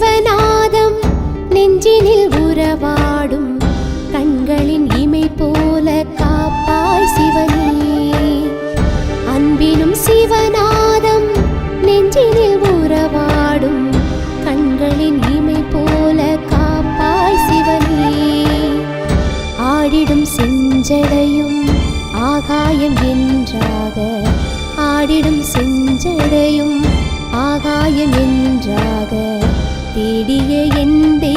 ஜீவநாதம் நெஞ்சினில் உறவாடும் கண்களின் இமை போல காப்பாய் சிவனே. அன்பினும் சிவநாதம் நெஞ்சினில் உறவாடும் கண்களின் இமை போல காப்பாய் சிவனே. ஆடிடும் செஞ்சடையும் ஆகாயம் என்றாக ஆடிடும் செஞ்சடையும் ஆகாயம் என்றாக தேடிய எந்த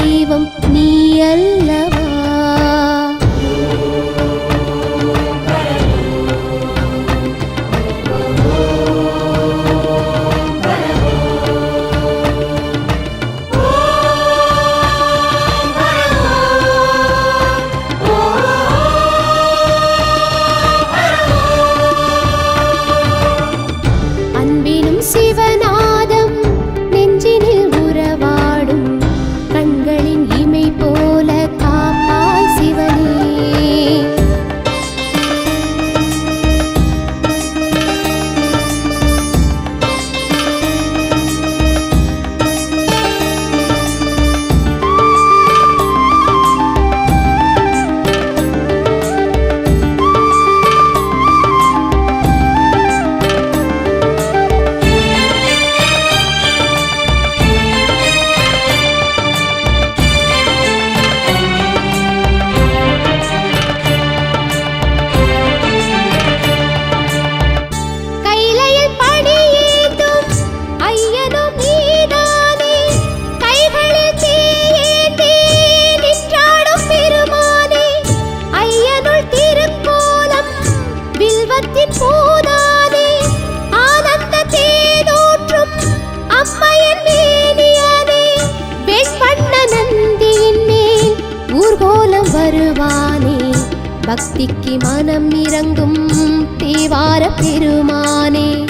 பக்திக்கு மனம் இறங்கும் தேவார பெருமானே.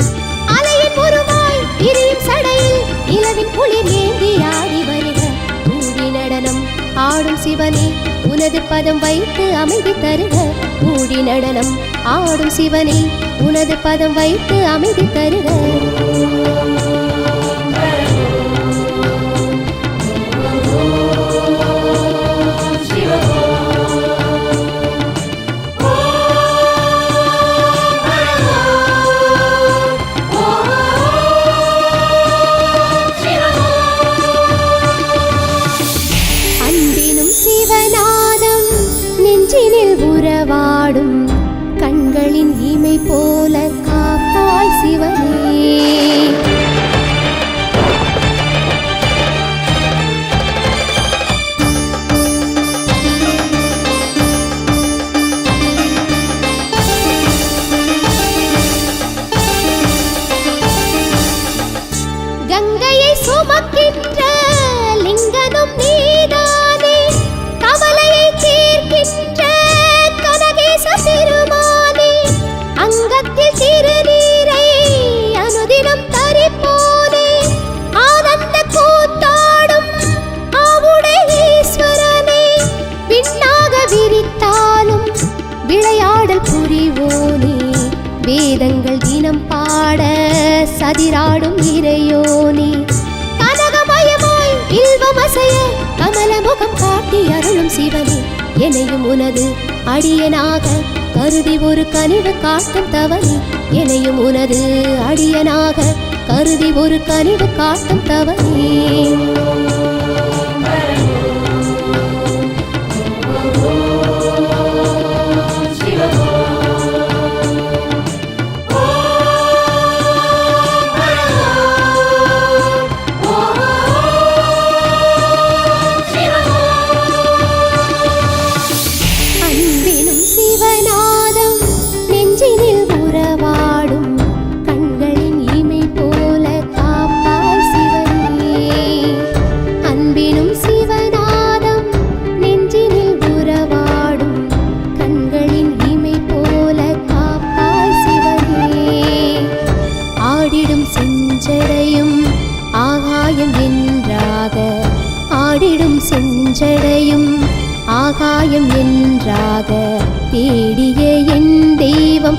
அலையின் உருவாய் எரியும் சடையில் இளவின் குளிர் ஏந்தி ஆடி வருக. கூடி நடனம் ஆடும் சிவனே உனது பதம் வைத்து அமைதி தருக. கூடி நடனம் ஆடும் சிவனே உனது பதம் வைத்து அமைதி தருக. பாடும் கண்களின் இமை போல காப்பாய் சிவனே. கதிராடும் இறையோனே. கனகமயமாய் இல்வமசைய கமல முகம் காட்டி அருளும் சிவனே. எனையும் உனது அடியனாக கருதி ஒரு கனிவு காட்டும் தவறி எனையும் உனது அடியனாக கருதி ஒரு கனிவு காட்டும் தவனே. ஆகாயம் என்றாக தேடிய என் தெய்வம்.